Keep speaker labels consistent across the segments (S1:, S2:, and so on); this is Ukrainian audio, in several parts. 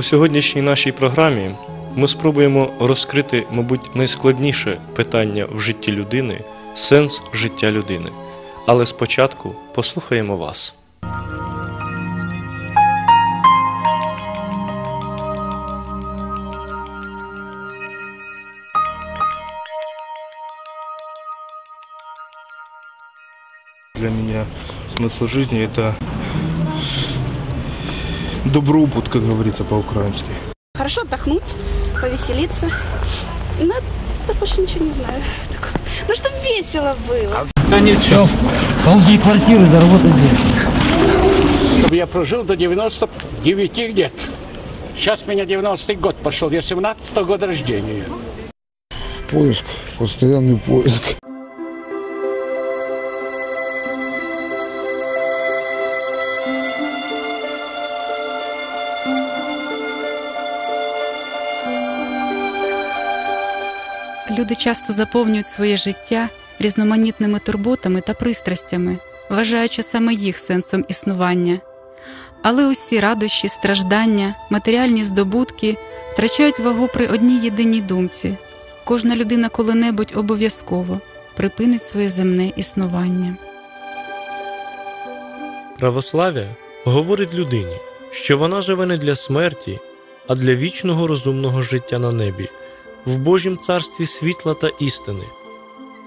S1: У сьогоднішній нашій програмі ми спробуємо розкрити, мабуть, найскладніше питання в житті людини сенс життя людини. Але спочатку послухаємо вас.
S2: Для меня смысл жизни это добробут, как говорится по-украински.
S3: Хорошо отдохнуть, повеселиться. Ну, да больше ничего не знаю. Так, Ну, чтобы весело было.
S4: Да ничего.
S5: Получи квартиру, заработать деньги.
S4: Чтобы я прожил до 99 лет. Сейчас меня 90-й год пошел, я 17 -го года рождения.
S6: Поиск, постоянный поиск.
S7: Люди часто заповнюють своє життя різноманітними турботами та пристрастями, вважаючи саме їх сенсом існування. Але усі радощі, страждання, матеріальні здобутки втрачають вагу при одній єдиній думці. Кожна людина коли-небудь обов'язково припинить своє земне існування.
S1: Православ'я говорить людині, що вона живе не для смерті, а для вічного розумного життя на небі, в Божім царстві світла та істини.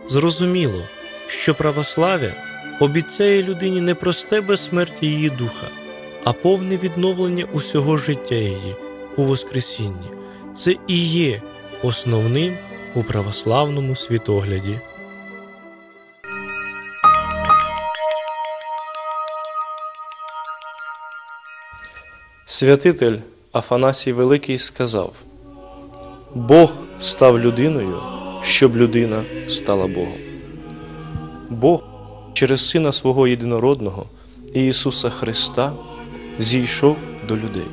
S1: Зрозуміло, що православ'я обіцяє людині не просте безсмертя її духа, а повне відновлення усього життя її у Воскресінні. Це і є основним у православному світогляді. Святитель Афанасій Великий сказав: Бог став людиною, щоб людина стала Богом. Бог через Сина свого єдинородного Ісуса Христа зійшов до людей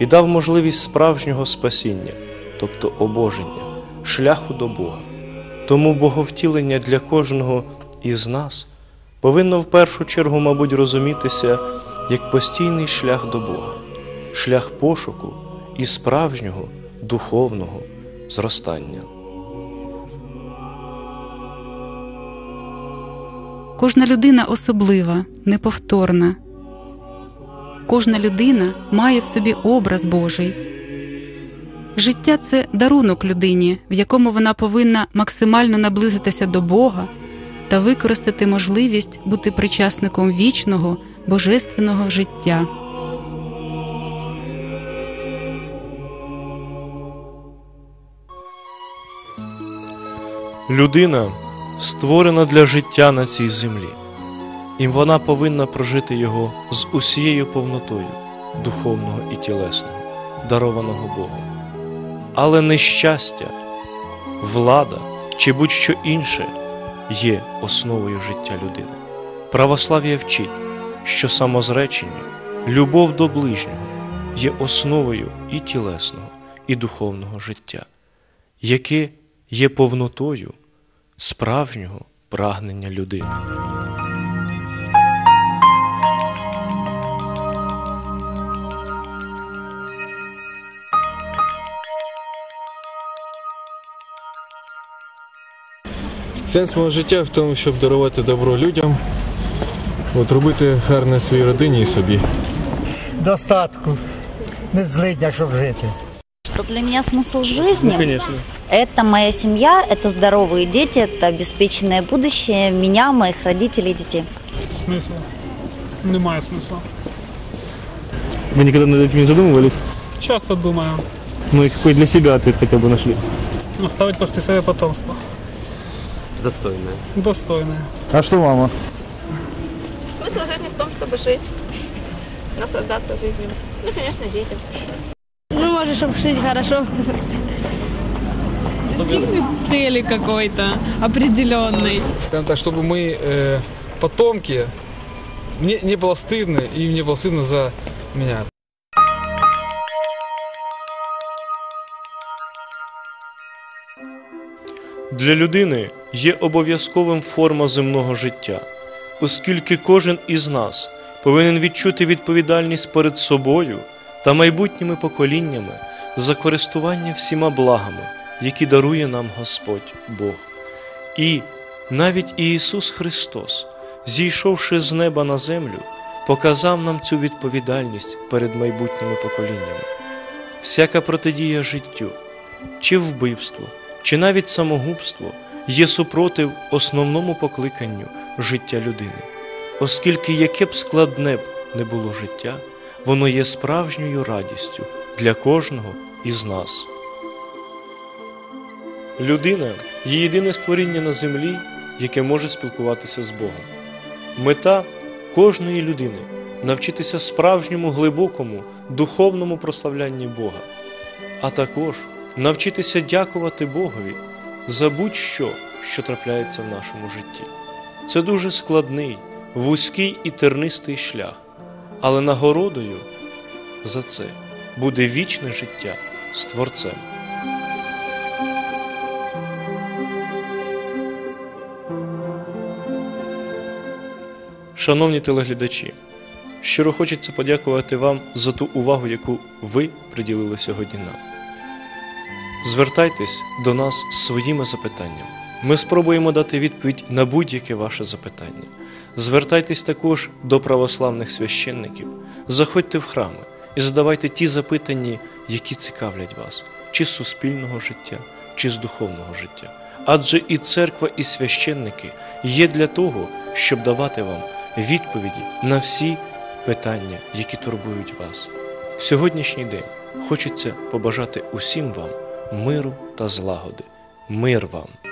S1: і дав можливість справжнього спасіння, тобто обоження, шляху до Бога. Тому боговтілення для кожного із нас повинно в першу чергу, мабуть, розумітися як постійний шлях до Бога, шлях пошуку і справжнього духовного зростання.
S7: Кожна людина особлива, неповторна. Кожна людина має в собі образ Божий. Життя це дарунок людині, в якому вона повинна максимально наблизитися до Бога та використати можливість бути причасником вічного, божественного життя.
S1: Людина створена для життя на цій землі, і вона повинна прожити його з усією повнотою духовного і тілесного, дарованого Богом. Але нещастя, влада чи будь-що інше є основою життя людини. Православ'я вчить, що самозречення, любов до ближнього є основою і тілесного, і духовного життя, яке є повнотою справжнього прагнення людини.
S2: Сенс мого життя в тому, щоб дарувати добро людям, от робити гарне своїй родині і собі.
S5: Достатку. Не в злиднях, щоб жити.
S8: Что для меня смысл жизни?
S1: Конечно.
S8: Это моя семья, это здоровые дети, это обеспеченное будущее меня, моих родителей и детей.
S9: Смисл? Немає смисла.
S1: Вы никогда над этим не задумывались?
S9: Часто думаю,
S1: Ну и какой для себя ответ хотя бы нашли?
S9: оставить после себя потомство.
S10: Достойная.
S9: Достойное.
S2: А що мама?
S11: Смысл жизни в том, чтобы жить, наслаждаться жизнью. Ну, конечно, детям.
S3: Ну, может, чтобы жить хорошо.
S12: Достигнуть цели какой-то определенной.
S2: Скажем так, чтобы мы э, потомки, мне не было стыдно, и мне было стыдно за меня.
S1: Для людини є обов'язковим форма земного життя, оскільки кожен із нас повинен відчути відповідальність перед собою та майбутніми поколіннями за користування всіма благами, які дарує нам Господь Бог. І навіть Ісус Христос, зійшовши з неба на землю, показав нам цю відповідальність перед майбутніми поколіннями. Всяка протидія життю, чи вбивство, чи навіть самогубство є супротив основному покликанню життя людини, оскільки яке б складне б не було життя, воно є справжньою радістю для кожного із нас. Людина є єдине створіння на землі, яке може спілкуватися з Богом. Мета кожної людини навчитися справжньому глибокому духовному прославлянні Бога, а також навчитися дякувати Богові за будь-що, що трапляється в нашому житті. Це дуже складний, вузький і тернистий шлях, але нагородою за це буде вічне життя з Творцем. Шановні телеглядачі, щиро хочеться подякувати вам за ту увагу, яку ви приділили сьогодні нам. Звертайтесь до нас з своїми запитаннями. Ми спробуємо дати відповідь на будь-яке ваше запитання. Звертайтесь також до православних священників, заходьте в храми і задавайте ті запитання, які цікавлять вас, чи з суспільного життя, чи з духовного життя. Адже і церква, і священники є для того, щоб давати вам відповіді на всі питання, які турбують вас. В сьогоднішній день хочеться побажати усім вам миру та злагоди. Мир вам!